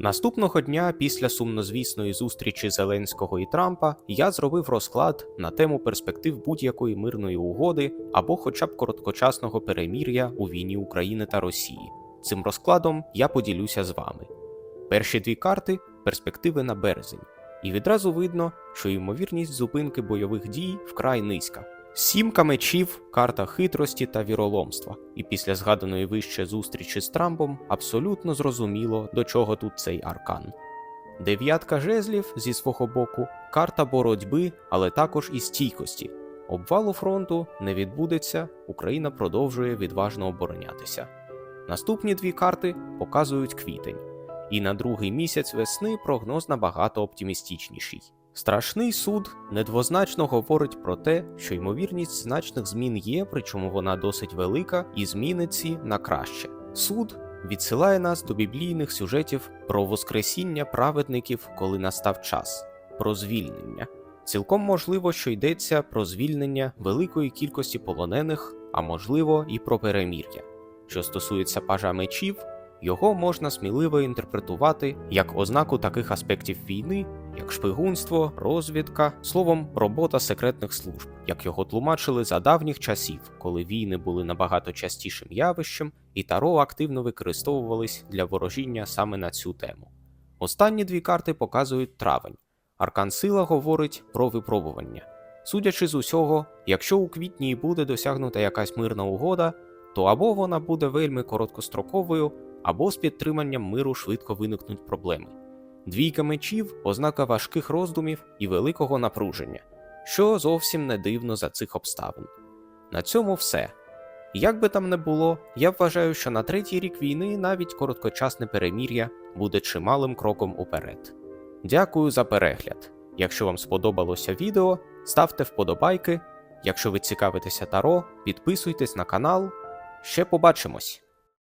Наступного дня, після сумнозвісної зустрічі Зеленського і Трампа, я зробив розклад на тему перспектив будь-якої мирної угоди або хоча б короткочасного перемір'я у війні України та Росії. Цим розкладом я поділюся з вами. Перші дві карти перспективи на березень, і відразу видно, що ймовірність зупинки бойових дій вкрай низька. Сімка мечів карта хитрості та віроломства, і після згаданої вище зустрічі з Трампом абсолютно зрозуміло, до чого тут цей аркан. Дев'ятка жезлів зі свого боку карта боротьби, але також і стійкості. Обвалу фронту не відбудеться, Україна продовжує відважно оборонятися. Наступні дві карти показують квітень, і на другий місяць весни прогноз набагато оптимістичніший. Страшний суд недвозначно говорить про те, що ймовірність значних змін є, причому вона досить велика, і зміни ці на краще. Суд відсилає нас до біблійних сюжетів про воскресіння праведників, коли настав час, про звільнення. Цілком можливо, що йдеться про звільнення великої кількості полонених, а можливо, і про перемір'я. Що стосується пажа мечів, його можна сміливо інтерпретувати як ознаку таких аспектів війни, як шпигунство, розвідка, словом, робота секретних служб, як його тлумачили за давніх часів, коли війни були набагато частішим явищем, і таро активно використовувались для ворожіння саме на цю тему. Останні дві карти показують травень. Аркан сила говорить про випробування. Судячи з усього, якщо у квітні буде досягнута якась мирна угода, то або вона буде вельми короткостроковою, або з підтриманням миру швидко виникнуть проблеми. Двійка мечів ознака важких роздумів і великого напруження, що зовсім не дивно за цих обставин. На цьому все. Як би там не було, я вважаю, що на третій рік війни навіть короткочасне перемір'я буде чималим кроком уперед. Дякую за перегляд. Якщо вам сподобалося відео, ставте вподобайки. Якщо ви цікавитеся Таро, підписуйтесь на канал. Ще побачимось!